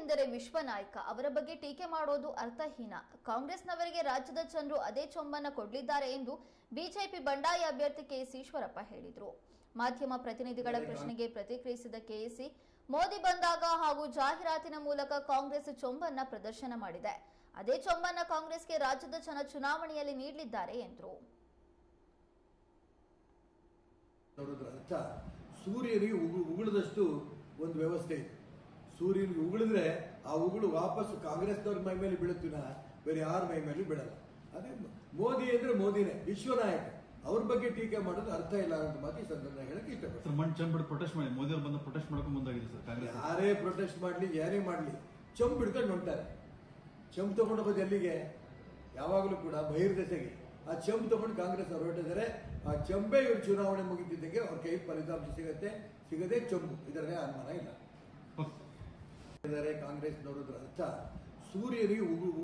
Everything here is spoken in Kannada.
ಎಂದರೆ ವಿಶ್ವನಾಯ್ಕ. ಅವರ ಬಗ್ಗೆ ಟೀಕೆ ಮಾಡೋದು ಅರ್ಥಹೀನ. ಕಾಂಗ್ರೆಸ್ನವರಿಗೆ ರಾಜ್ಯದ ಜನರು ಅದೇ ಚೊಂಬನ್ನ ಕೊಡಲಿದ್ದಾರೆ ಎಂದು ಬಿಜೆಪಿ ಬಂಡಾಯ ಅಭ್ಯರ್ಥಿ ಕೆಎಸ್ ಈಶ್ವರಪ್ಪ ಹೇಳಿದರು. ಮಾಧ್ಯಮ ಪ್ರತಿನಿಧಿಗಳ ಪ್ರಶ್ನೆಗೆ ಪ್ರತಿಕ್ರಿಯಿಸಿದ ಕೆಎಸಿ ಮೋದಿ ಬಂದಾಗ ಹಾಗೂ ಜಾಹೀರಾತಿನ ಮೂಲಕ ಕಾಂಗ್ರೆಸ್ ಚೊಂಬನ್ನ ಪ್ರದರ್ಶನ ಮಾಡಿದೆ. ಅದೇ ಚೊಂಬನ್ನ ಕಾಂಗ್ರೆಸ್ಗೆ ರಾಜ್ಯದ ಜನ ಚುನಾವಣೆಯಲ್ಲಿ ನೀಡಲಿದ್ದಾರೆ ಎಂದರು. ಸೂರ್ಯನಿಗೆ ಉಗು ಉಗುಳದಷ್ಟು ಒಂದು ವ್ಯವಸ್ಥೆ ಇದೆ. ಸೂರ್ಯನಿಗೆ ಉಗುಳಿದ್ರೆ ಆ ಉಗುಳು ವಾಪಸ್ ಕಾಂಗ್ರೆಸ್ನವ್ರ ಮೈ ಮೇಲೆ ಬೀಳುತ್ತಿನ ಬೇರೆ ಯಾರ ಮೈ ಮೇಲೂ ಬೀಳಲ್ಲ. ಅದೇ ಮೋದಿ ಅಂದ್ರೆ ಮೋದಿನೇ ವಿಶ್ವನಾಯಕ. ಅವ್ರ ಬಗ್ಗೆ ಟೀಕೆ ಮಾಡೋದು ಅರ್ಥ ಇಲ್ಲ ಅಂತ ಮಾತು ಈ ಸಂದರ್ಭ ಹೇಳಕ್ ಇಷ್ಟಪಡ್ತೀನಿ. ಸರ್ ಮಣ್ ಚಂಬ್ ಬಿಟ್ಟು ಪ್ರೊಟೆಸ್ಟ್ ಮಾಡಿ ಮೋದಿ ಅವ್ರು ಬಂದು ಪ್ರೊಟೆಸ್ಟ್ ಮಾಡ್ಕೊಂಡು ಮುಂದಾಗಿದೆ ಸರ್ ಕಾಂಗ್ರೆಸ್ ಯಾರೇ ಪ್ರೊಟೆಸ್ಟ್ ಮಾಡ್ಲಿ ಯಾರೇ ಮಾಡ್ಲಿ ಚಂಪ್ ಹಿಡ್ಕೊಂಡು ಹೊಂಟಾರೆ ಚಂಪ್ ತಗೊಂಡು ಹೋಗೋದು ಎಲ್ಲಿಗೆ? ಯಾವಾಗಲೂ ಕೂಡ ಬಹಿರ್ದೆಸೆಗೆ ಆ ಚಂಪ್ ತಗೊಂಡು ಕಾಂಗ್ರೆಸ್ ಅವ್ರು ಹೊರಟಿದ್ದಾರೆ. ಆ ಚಂಬೆ ಇವರು ಚುನಾವಣೆ ಮುಗಿದಿದ್ದಕ್ಕೆ ಅವ್ರ ಕೈ ಫಲಿತಾಂಶ ಸಿಗತ್ತೆ. ಸಿಗದೆ ಚಂಪು ಇದರಲ್ಲೇ ಅನುಮಾನ ಇಲ್ಲ. ಇದ್ದಾರೆ ಕಾಂಗ್ರೆಸ್ನವರು ಅರ್ಥ ಸೂರ್ಯನಿಗೆ ಉಗು